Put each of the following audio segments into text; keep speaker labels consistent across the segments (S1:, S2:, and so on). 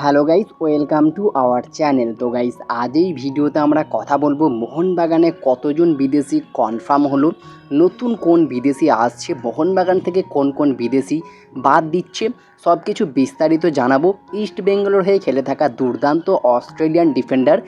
S1: Hello guys, welcome to our channel. তো guys, আজ এই ভিডিওতে আমরা কথা বলব মোহনবাগানে কতজন বিদেশি কনফার্ম হলো, নতুন কোন বিদেশি আসছে, মোহনবাগান থেকে কোন কোন বিদেশি বাদ দিচ্ছে সব কিছু বিস্তারিত জানাব। ইস্ট বেঙ্গলোর হয়ে খেলে থাকা দুর্দান্ত অস্ট্রেলিয়ান ডিফেন্ডার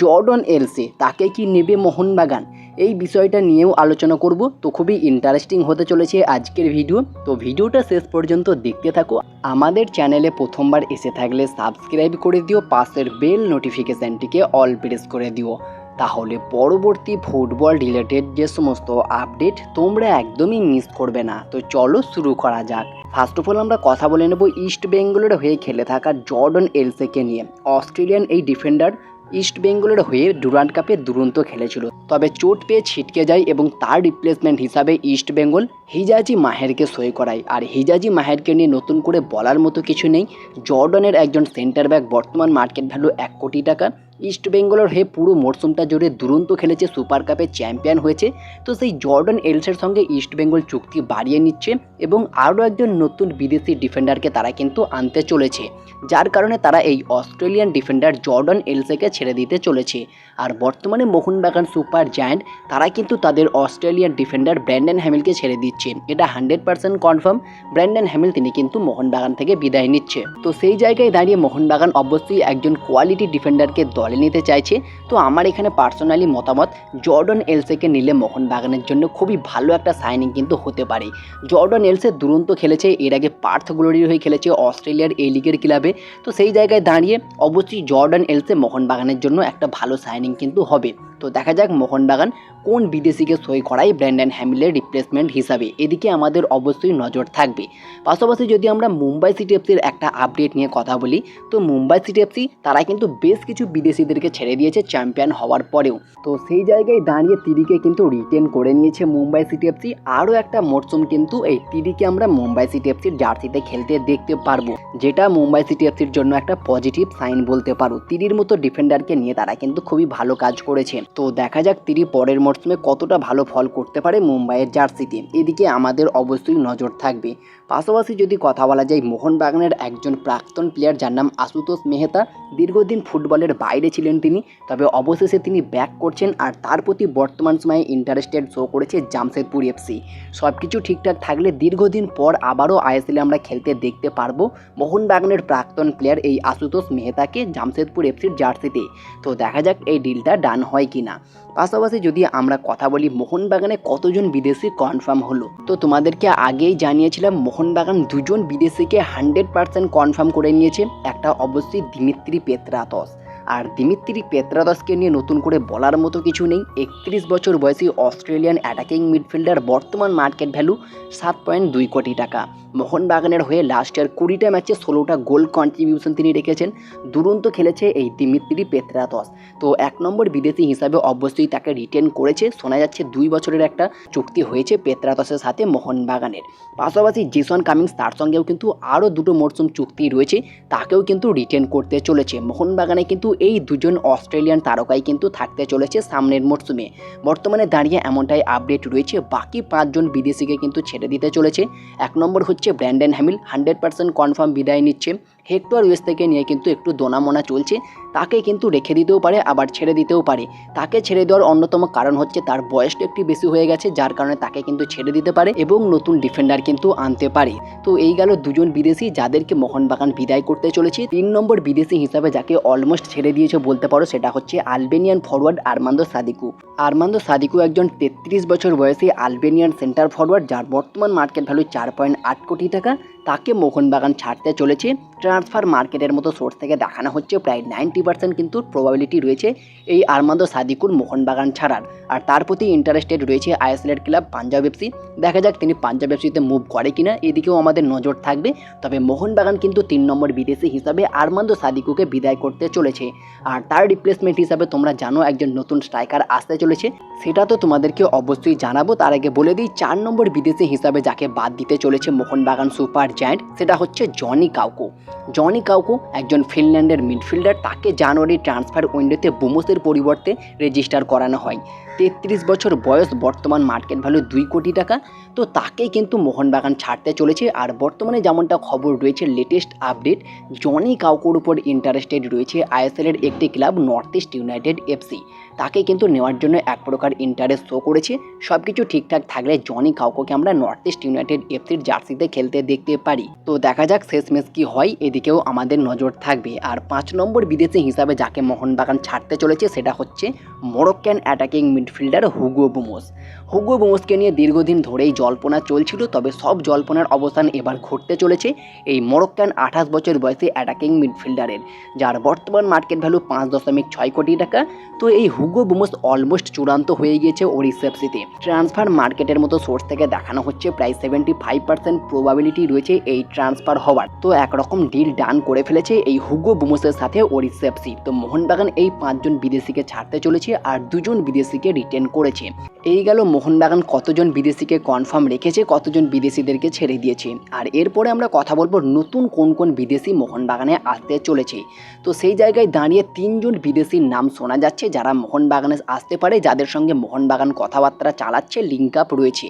S1: জর্ডন এলসে, তাকে কি নেবে মোহনবাগান? এই বিষয়টা নিয়েও আলোচনা করব। তো খুবই ইন্টারেস্টিং হতে চলেছে আজকের ভিডিও তো ভিডিওটা শেষ পর্যন্ত দেখতে থাকো। আমাদের চ্যানেলে প্রথমবার এসে থাকলে সাবস্ক্রাইব করে দিও, পাশের বেল নোটিফিকেশানটিকে অল প্রেস করে দিও। তাহলে পরবর্তী ফুটবল রিলেটেড যে সমস্ত আপডেট তোমরা একদমই মিস করবে না। তো চলো শুরু করা যাক। ফার্স্ট অফ অল আমরা কথা বলে নেব ইস্ট বেঙ্গলের হয়ে খেলে থাকা জর্ডন এলসেকে নিয়ে। অস্ট্রেলিয়ান এই ডিফেন্ডার ইস্ট বেঙ্গলের হয়ে ডুরান্ট কাপে দুরন্ত খেলেছিল, তবে চোট পেয়ে ছিটকে যায় এবং তার রিপ্লেসমেন্ট হিসাবে ইস্ট বেঙ্গল হিজাজি মাহেরকে সই করায়। আর হিজাজি মাহেরকে নিয়ে নতুন করে বলার মতো কিছু নেই। জর্ডনের একজন সেন্টার ব্যাক বর্তমান মার্কেট ভ্যালু এক কোটি টাকা ইস্ট বেঙ্গলের হয়ে পুরো মরশুমটা জুড়ে দুরন্ত খেলেছে সুপার কাপে চ্যাম্পিয়ন হয়েছে। তো সেই জর্ডন এলসের সঙ্গে ইস্ট বেঙ্গল চুক্তি বাড়িয়ে নিচ্ছে এবং আরও একজন নতুন বিদেশি ডিফেন্ডারকে তারা কিন্তু আনতে চলেছে, যার কারণে তারা এই অস্ট্রেলিয়ান ডিফেন্ডার জর্ডন এলসেকে ছেড়ে দিতে চলেছে। আর বর্তমানে মোহনবাগান সুপার জায়ান্ট, তারা কিন্তু তাদের অস্ট্রেলিয়ান ডিফেন্ডার ব্র্যান্ডন হ্যামিলকে ছেড়ে দিচ্ছে। এটা hundred percent confirm, Brandon Hamill তিনি কিন্তু মোহনবাগান থেকে বিদায় নিচ্ছে। তো সেই জায়গায় দাঁড়িয়ে মোহনবাগান অবশ্যই একজন কোয়ালিটি ডিফেন্ডারকে দলে নিতে চাইছে, তো আমার এখানে পার্সোনালি মতামত, জর্ডন এলসেকে নিলে মোহনবাগানের জন্য খুবই ভালো একটা সাইনিং কিন্তু হতে পারে। জর্ডন এলসে দুরন্ত খেলেছে, এর আগে পার্থ গ্লোরির হয়ে খেলেছে অস্ট্রেলিয়ার এ লিগের ক্লাবে তো সেই জায়গায় দাঁড়িয়ে অবশ্যই জর্ডন এলসে মোহনবাগানের জন্য একটা ভালো সাইনিং কিন্তু হবে। তো দেখা যাক মোহনবাগান কোন বিদেশিকে সই করায় ব্র্যান্ডন হ্যামিলের রিপ্লেসমেন্ট হিসাবে। এদিকে আমাদের অবশ্যই নজর থাকবে। পাশাপাশি যদি আমরা মুম্বাই সিটি এফসির একটা আপডেট নিয়ে কথা বলি, তো মুম্বাই সিটি এফসি তারা কিন্তু বেশ কিছু বিদেশিদেরকে ছেড়ে দিয়েছে চ্যাম্পিয়ন হওয়ার পরেও। তো সেই জায়গায় দাঁড়িয়ে তিরিকে কিন্তু রিটেন করে নিয়েছে মুম্বাই সিটি এফসি আরও একটা মরশুম কিন্তু এই তিরিকে আমরা মুম্বাই সিটি এফসির জার্সিতে খেলতে দেখতে পারব। যেটা মুম্বাই সিটি এফসির জন্য একটা পজিটিভ সাইন বলতে পারো। তিরির মতো ডিফেন্ডারকে নিয়ে তারা কিন্তু খুবই ভালো কাজ করেছে। তো দেখা যাক তিনি পরের মরশুমে কতটা ভালো ফল করতে পারে মুম্বাইয়ের জার্সিতে। এদিকে আমাদের অবশ্যই নজর থাকবে। পাশাপাশি যদি কথা বলা যায় মোহনবাগানের একজন প্রাক্তন প্লেয়ার যার নাম আশুতোষ মেহতা, দীর্ঘদিন ফুটবলের বাইরে ছিলেন তিনি, তবে অবশেষে তিনি ব্যাক করছেন আর তার প্রতি বর্তমান সময়ে ইন্টারেস্টেড শো করেছে জামশেদপুর এফসি সব কিছু ঠিকঠাক থাকলে দীর্ঘদিন পর আবারও আইএসএলে আমরা খেলতে দেখতে পারব মোহনবাগানের প্রাক্তন প্লেয়ার এই আশুতোষ মেহতাকে জামশেদপুর এফসির জার্সিতে। তো দেখা যাক এই ডিলটা ডান হয় কি না পাশাপাশি যদি আমরা কথা বলি মোহনবাগানে কতজন বিদেশি কনফার্ম হলো? তো তোমাদেরকে আগেই জানিয়েছিলাম মোহনবাগান দুজন বিদেশিকে হান্ড্রেড পার্সেন্ট কনফার্ম করে নিয়েছে একটা অবশ্যই দিমিত্রি পেত্রাতস। আর দিমিত্রি পেত্রাদসকে নিয়ে নতুন করে বলার মতো কিছু নেই। একত্রিশ বছর বয়সী অস্ট্রেলিয়ান অ্যাটাকিং মিডফিল্ডার বর্তমান মার্কেট ভ্যালু সাত পয়েন্ট দুই কোটি টাকা। মোহনবাগানের হয়ে লাস্ট ইয়ার কুড়িটা ম্যাচে ষোলোটা গোল কন্ট্রিবিউশন তিনি রেখেছেন। দুরন্ত খেলেছে এই দিমিত্রি পেত্রাতস তো এক নম্বর বিদেশি হিসাবে অবশ্যই তাকে রিটেন করেছে। শোনা যাচ্ছে দুই বছরের একটা চুক্তি হয়েছে পেত্রাতসের সাথে মোহনবাগানের। পাশাপাশি জেসন কামিংস তার সঙ্গেও কিন্তু আরও দুটো মরশুম চুক্তি রয়েছে। তাকেও কিন্তু রিটেন করতে চলেছে। মোহনবাগানে কিন্তু এই দুজন অস্ট্রেলিয়ান তারকাই কিন্তু থাকতে চলেছে সামনের মরশুমে বর্তমানে দাঁড়িয়ে এমনটাই আপডেট রয়েছে, বাকি পাঁচজন বিদেশিকে কিন্তু ছেড়ে দিতে চলেছে। এক নম্বর হচ্ছে Brandon Hamill hundred percent confirm বিদায় নিচ্ছে। হেক্টর ওয়েস থেকে নিয়ে কিন্তু একটু দোনামোনা চলছে। তাকে কিন্তু রেখে দিতেও পারে, আবার ছেড়ে দিতেও পারে। তাকে ছেড়ে দেওয়ার অন্যতম কারণ হচ্ছে তার বয়সটা একটু বেশি হয়ে গেছে, যার কারণে তাকে কিন্তু ছেড়ে দিতে পারে এবং নতুন ডিফেন্ডার কিন্তু আনতে পারে। তো এই গেল দুজন বিদেশি যাদেরকে মোহনবাগান বিদায় করতে চলেছে। তিন নম্বর বিদেশি হিসাবে যাকে অলমোস্ট ছেড়ে দিয়েছে বলতে পারো, সেটা হচ্ছে Albanian forward Armando Sadiku. Armando Sadiku একজন তেত্রিশ বছর বয়সী আলবেনিয়ান সেন্টার ফরওয়ার্ড যার বর্তমান মার্কেট ভ্যালু চার পয়েন্ট আট কোটি টাকা। তাকে মোহনবাগান ছাড়তে চলেছে। ট্রান্সফার মার্কেটের মতো সোর্স থেকে দেখানো হচ্ছে প্রায় নাইনটি পার্সেন্ট কিন্তু প্রবাবিলিটি রয়েছে এই আরমান্দো সাদিকুর মোহনবাগান ছাড়ার। আর তার প্রতি ইন্টারেস্টেড রয়েছে আইএসএলের ক্লাব পাঞ্জাব এফসি। দেখা যাক তিনি পাঞ্জাব এফসিতে মুভ করে কিনা, এদিকেও আমাদের নজর থাকবে। তবে মোহনবাগান কিন্তু তিন নম্বর বিদেশি হিসাবে আরমান্দো সাদিকুকে বিদায় করতে চলেছে। আর তার রিপ্লেসমেন্ট হিসাবে তোমরা জানো একজন নতুন স্ট্রাইকার আসতে চলেছে। সেটা তো তোমাদেরকে অবশ্যই জানাব। তার আগে বলে দিই, চার নম্বর বিদেশি হিসাবে যাকে বাদ দিতে চলেছে মোহনবাগান সুপার জায়ান্ট সেটা হচ্ছে জনি কাউকো। জনি কাউকো একজন ফিনল্যান্ডের মিডফিল্ডার তাকে জানুয়ারি ট্রান্সফার উইন্ডোতে বুমোসের পরিবর্তে রেজিস্টার করানো হয়। তেত্রিশ বছর বয়স, বর্তমান মার্কেট ভ্যালু দুই কোটি টাকা। তো তাকেই কিন্তু মোহনবাগান ছাড়তে চলেছে। আর বর্তমানে যেমনটা খবর রয়েছে লেটেস্ট আপডেট জনি কাউকোর উপর ইন্টারেস্টেড রয়েছে আইএসএলের একটি club North East United FC তাকে কিন্তু নেওয়ার জন্য এক প্রকার ইন্টারেস্ট শো করেছে। সব কিছু ঠিকঠাক থাকলে জনি কাউকোকে আমরা নর্থ ইস্ট ইউনাইটেড এফসির জার্সিতে খেলতে দেখতে পারি। তো দেখা যাক শেষমেশ কি হয়, এদিকেও আমাদের নজর থাকবে। আর পাঁচ নম্বর বিদেশি হিসাবে যাকে মোহনবাগান ছাড়তে চলেছে, সেটা হচ্ছে Moroccan attacking midfielder Hugo Boumous. Hugo বুমোসকে নিয়ে দীর্ঘদিন ধরেই জল্পনা চলছিল, তবে সব জল্পনার অবসান এবার ঘটতে চলেছে এই মরক্কান আঠাশ বছর বয়সী অ্যাটাকিং মিডফিল্ডারের যার বর্তমান মার্কেট ভ্যালু পাঁচ দশমিক ছয় কোটি টাকা। তো এই হুগো বুমোস অলমোস্ট চূড়ান্ত হয়ে গিয়েছে ওরিসেপসিতে ট্রান্সফার মার্কেটের মতো সোর্স থেকে দেখানো হচ্ছে, প্রায় সেভেন্টি ফাইভ পার্সেন্ট প্রবাবিলিটি রয়েছে এই ট্রান্সফার হওয়ার। তো একরকম ডিল ডান করে ফেলেছে এই হুগো বুমোসের সাথে ওরিসেপসি তো মোহনবাগান এই পাঁচজন বিদেশিকে ছাড়তে চলেছে, আর দুজন বিদেশিকে রিটেন করেছে। এই গেল মোহনবাগান কতজন বিদেশিকে কনফার্ম রেখেছে, কতজন বিদেশিদেরকে ছেড়ে দিয়েছে। আর এরপরে আমরা কথা বলব নতুন কোন কোন বিদেশি মোহনবাগানে আসতে চলেছে। তো সেই জায়গায় দাঁড়িয়ে তিনজন বিদেশির নাম শোনা যাচ্ছে, যারা মোহনবাগানে আসতে পারে, যাদের সঙ্গে মোহনবাগান কথাবার্তা চালাচ্ছে লিঙ্ক আপ রয়েছে।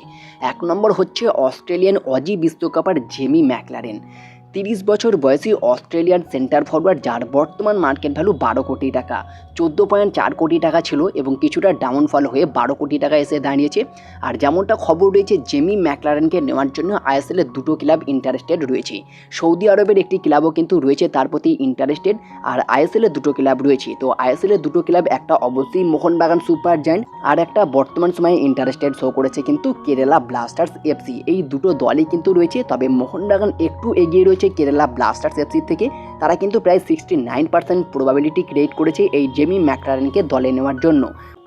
S1: এক নম্বর হচ্ছে অস্ট্রেলিয়ান অজি বিশ্বকাপার জেমি ম্যাকলারেন। তিরিশ বছর বয়সী অস্ট্রেলিয়ান সেন্টার ফরওয়ার্ড, যার বর্তমান মার্কেট ভ্যালু বারো কোটি টাকা। চোদ্দ পয়েন্ট চার কোটি টাকা ছিল এবং কিছুটা ডাউনফল হয়ে বারো কোটি টাকা এসে দাঁড়িয়েছে। আর যেমনটা খবর রয়েছে, জেমি ম্যাকলারেনকে নেওয়ার জন্য আইএসএলের দুটো ক্লাব ইন্টারেস্টেড রয়েছে। সৌদি আরবের একটি ক্লাবও কিন্তু রয়েছে তার প্রতি ইন্টারেস্টেড, আর আইএসএলের দুটো ক্লাব রয়েছে। তো আইএসএলের দুটো ক্লাব, একটা অবশ্যই মোহনবাগান সুপার জায়ান্ট, আর একটা বর্তমান সময়ে ইন্টারেস্টেড শো করেছে কিন্তু কেরালা ব্লাস্টার্স এফসি। এই দুটো দলই কিন্তু রয়েছে, তবে মোহনবাগান একটু এগিয়ে রয়েছে কেরালা ব্লাস্টার্স এফসি থেকে। তারা কিন্তু প্রায় sixty nine percent probability create করেছে এই জেমি ম্যাকলারেনকে দলে নেওয়ার জন্য।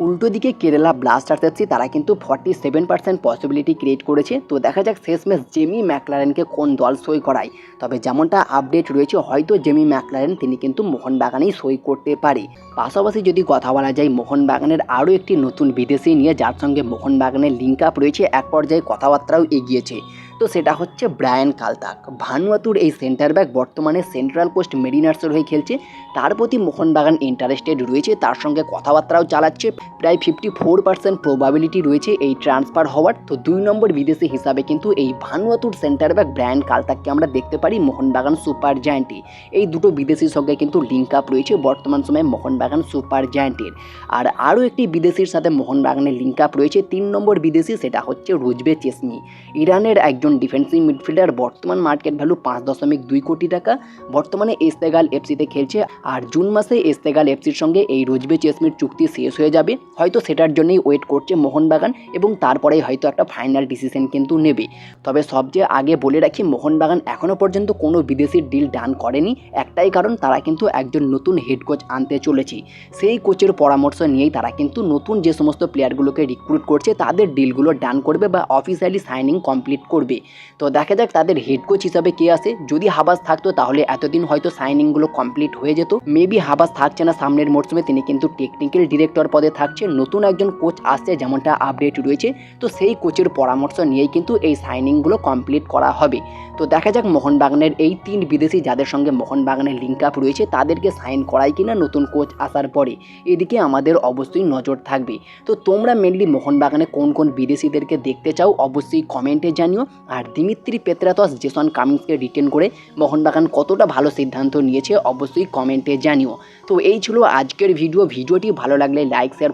S1: উল্টো দিকে কেরালা ব্লাস্টার্স এফসি তারা কিন্তু forty seven percent possibility create করেছে। তো দেখা যাক শেষমেশ জেমি ম্যাকলারেনকে কোন দল সই করায়। তবে যেমনটা আপডেট রয়েছে, হয়তো জেমি ম্যাকলারেন তিনি কিন্তু মোহনবাগানেই সই করতে পারে। পাশাপাশি যদি কথা বলা যায়, মোহনবাগানের আরও একটি নতুন বিদেশি নিয়ে, যার সঙ্গে মোহনবাগানের লিঙ্ক আপ রয়েছে, এক পর্যায়ে কথাবার্তাও এগিয়েছে। তো সেটা হচ্ছে ব্রায়ান কালতাক। ভানুয়াতুর এই সেন্টার ব্যাক বর্তমানে সেন্ট্রাল কোস্ট মেরিনার্সের হয়ে খেলছে। তার প্রতি মোহনবাগান ইন্টারেস্টেড রয়েছে, তার সঙ্গে কথাবার্তাও চালাচ্ছে। প্রায় ফিফটি ফোর পার্সেন্ট প্রবাবিলিটি রয়েছে এই ট্রান্সফার হওয়ার। তো দুই নম্বর বিদেশি হিসাবে কিন্তু এই ভানুয়াতুর সেন্টার ব্যাক ব্রায়ান কালতাককে আমরা দেখতে পারি, মোহনবাগান সুপার জায়ান্টে। এই দুটো বিদেশির সঙ্গে কিন্তু লিঙ্ক আপ রয়েছে বর্তমান সময়ে মোহনবাগান সুপার জায়ান্টের। আর আরও একটি বিদেশির সাথে মোহনবাগানের লিঙ্ক আপ রয়েছে, তিন নম্বর বিদেশি সেটা হচ্ছে রুজবে চেসমি। ইরানের একজন ডিফেন্সিভ মিডফিল্ডার বর্তমান মার্কেট ভ্যালু পাঁচ দশমিক দুই কোটি টাকা, বর্তমানে এস্তেগাল এফসিতে খেলছে। আর জুন মাসে এস্তেগাল এফসির সঙ্গে এই রোজবে চেসমির চুক্তি শেষ হয়ে যাবে। হয়তো সেটার জন্যই ওয়েট করছে মোহনবাগান এবং তারপরেই হয়তো একটা ফাইনাল ডিসিশন কিন্তু নেবে। তবে সবচেয়ে আগে বলে রাখি, মোহনবাগান এখনও পর্যন্ত কোনো বিদেশির ডিল ডান করেনি। একটাই কারণ, তারা কিন্তু একজন নতুন হেড কোচ আনতে চলেছে। সেই কোচের পরামর্শ নিয়েই তারা কিন্তু নতুন যে সমস্ত প্লেয়ারগুলোকে রিক্রুট করছে, তাদের ডিলগুলো ডান করবে বা অফিসিয়ালি সাইনিং কমপ্লিট করবে। তো দেখা যাক তাদের হেড কোচ হিসাবে কে আসে। যদি হাবাস থাকতো, তাহলে এতদিন হয়তো সাইনিংগুলো কমপ্লিট হয়ে যেত। মেবি হাবাস থাকছে না সামনের মরশুমে তিনি কিন্তু টেকনিক্যাল ডিরেক্টর পদে থাকছে নতুন একজন কোচ আসছে, যেমনটা আপডেট রয়েছে। তো সেই কোচের পরামর্শ নিয়েই কিন্তু এই সাইনিংগুলো কমপ্লিট করা হবে। তো দেখা যাক মোহনবাগানের এই তিন বিদেশি যাদের সঙ্গে মোহনবাগানের লিঙ্ক আপ রয়েছে, তাদেরকে সাইন করাই কিনা নতুন কোচ আসার পরে। এদিকে আমাদের অবশ্যই নজর থাকবে। তো তোমরা মেনলি মোহনবাগানে কোন কোন বিদেশিদেরকে দেখতে চাও, অবশ্যই কমেন্টে জানিও। আর দিমিত্রি পেত্রাতস, জেসন কামিংসকে রিটেন করে মোহনবাগান কতটা ভালো সিদ্ধান্ত নিয়েছে, অবশ্যই কমেন্টে জানিও। তো এই ছিল আজকের ভিডিও ভিডিওটি ভালো লাগলে লাইক শেয়ার